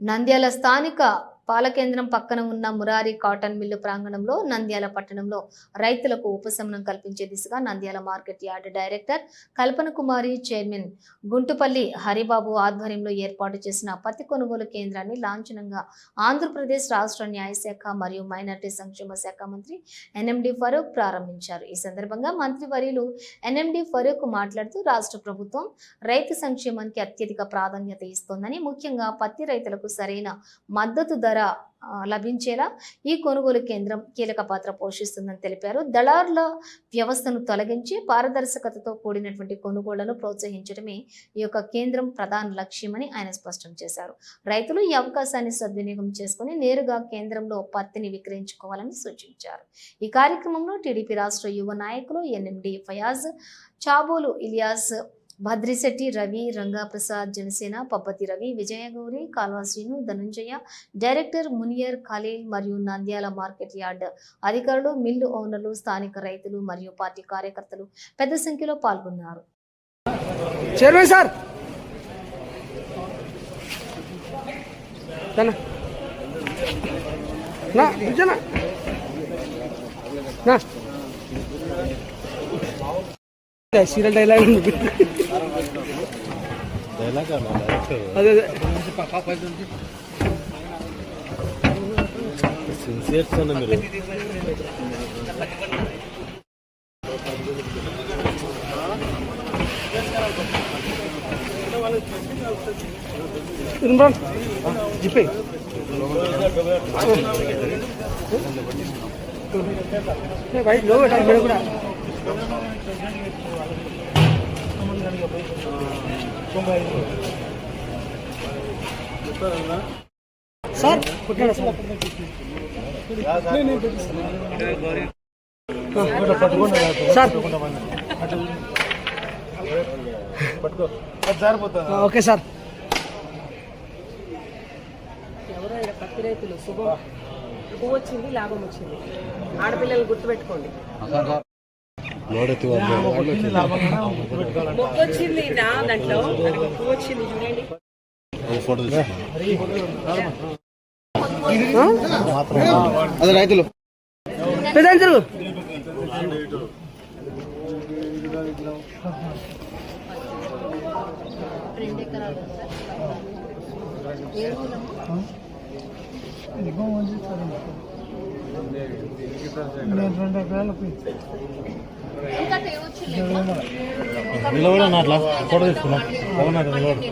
నంద్యాల స్థానిక పాలకేంద్రం పక్కన ఉన్న మురారి కాటన్ మిల్లు ప్రాంగణంలో నంద్యాల పట్టణంలో రైతులకు ఉపశమనం కల్పించే దిశగా Nandyal market yard director Kalpana Kumari chairman Guntupalli Haribabu ఆధ్వర్యంలో ఏర్పాటు చేసిన పత్తి కొనుగోలు కేంద్రాన్ని లాంఛనంగా ఆంధ్రప్రదేశ్ రాష్ట్ర న్యాయశాఖ మరియు మైనార్టీ సంక్షేమ శాఖ మంత్రి ఎన్ఎండి ఫరూక్ ప్రారంభించారు. ఈ సందర్భంగా మంత్రి వర్యులు ఎన్ఎండి ఫరూక్ మాట్లాడుతూ రాష్ట్ర ప్రభుత్వం రైతు సంక్షేమానికి అత్యధిక ప్రాధాన్యత ఇస్తోందని ముఖ్యంగా పత్తి రైతులకు సరైన మద్దతు ధర ధర లభించేలా ఈ కొనుగోలు కేంద్రం కీలక పాత్ర పోషిస్తుందని తెలిపారు. దళారుల వ్యవస్థను తొలగించి పారదర్శకతతో కూడినటువంటి కొనుగోళ్ళను ప్రోత్సహించడమే ఈ యొక్క కేంద్రం ప్రధాన లక్ష్యమని ఆయన స్పష్టం చేశారు. రైతులు ఈ అవకాశాన్ని సద్వినియోగం చేసుకుని నేరుగా కేంద్రంలో పత్తిని విక్రయించుకోవాలని సూచించారు. ఈ కార్యక్రమంలో టీడీపీ రాష్ట్ర యువ నాయకులు ఎన్ఎండి ఫయాజ్ చాబోలు ఇలియాస్ భద్రిశెట్టి రవి రంగాప్రసాద్ జనసేన పబ్బతి రవి విజయగౌరి కాల్వాశ్రీను ధనుంజయ డైరెక్టర్ మునియర్ ఖలీల్ మరియు నంద్యాల మార్కెట్ యార్డ్ అధికారులు మిల్లు ఓనర్లు స్థానిక రైతులు మరియు పార్టీ కార్యకర్తలు పెద్ద సంఖ్యలో పాల్గొన్నారు. నా. సీరియల్ డైలాగ్ ఉంది అదే అదే సిన్సియర్స్ అన్న మీరు ఇమ్రాన్ జిప్పే వైట్ లో పెట్టాలి మీరు కూడా sir sir. Sir okay sir. ఎవరో ఇక్కడ పత్తి రైతులు శుభం. పువ్వు వచ్చింది లాభం వచ్చింది. ఆడపిల్లలు గుర్తుపెట్టుకోండి. వచ్చింది నా దాంట్లో. వచ్చింది చూడండి. అదే రైతులు. పెద్ద జరుగు నిలబడి అట్లా. ఫోటో తీసుకున్నాం. అవునా నిలబడి.